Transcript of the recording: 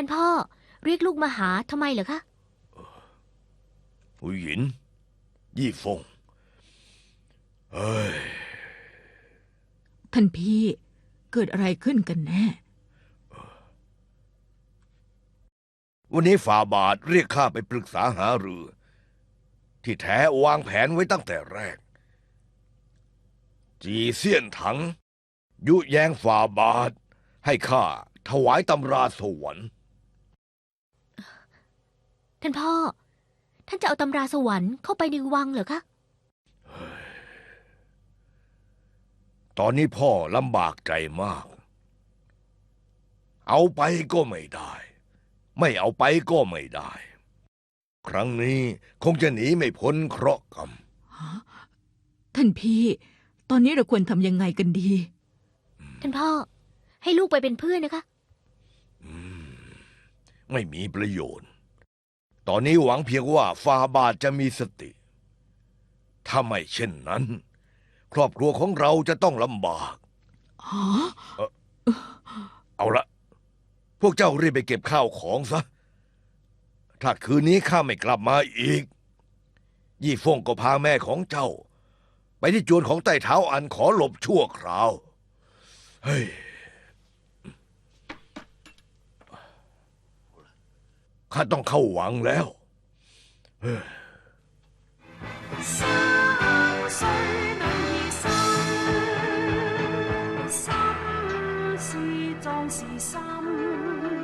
ท่านพ่อ เรียกลูกมาหาทำไมเหรอคะหูหยิน ยี่ฟงเอ้ย ท่านพี่เกิดอะไรขึ้นกันแน่ วันนี้ฝ่าบาทเรียกข้าไปปรึกษาหารือ ที่แท้วางแผนไว้ตั้งแต่แรก จีเซียนถัง ยุแยงฝ่าบาท ให้ข้าถวายตำราสวรรค์ท่านพ่อ ท่านจะเอาตำราสวรรค์เข้าไปในวังเหรอคะ ตอนนี้พ่อลำบากใจมาก เอาไปก็ไม่ได้ ไม่เอาไปก็ไม่ได้ ครั้งนี้คงจะหนีไม่พ้นเคราะห์กรรม ท่านพี่ ตอนนี้เราควรทำยังไงกันดี ท่านพ่อ ให้ลูกไปเป็นเพื่อนนะคะ ไม่มีประโยชน์ ตอนนี้หวังเพียงว่าฟาบาทจะมีสติ ถ้าไม่เช่นนั้น ครอบครัวของเราจะต้องลำบากอ๋อเอาละ พวกเจ้ารีบไปเก็บข้าวของซะ ถ้าคืนนี้ข้าไม่กลับมาอีก ยี่ฟงก็พาแม่ของเจ้า ไปที่จวนของใต้เท้าอันขอหลบชั่วคราว เฮ้ย ข้าต้องเข้าหวังแล้ว山水女兒心，心事壯士心。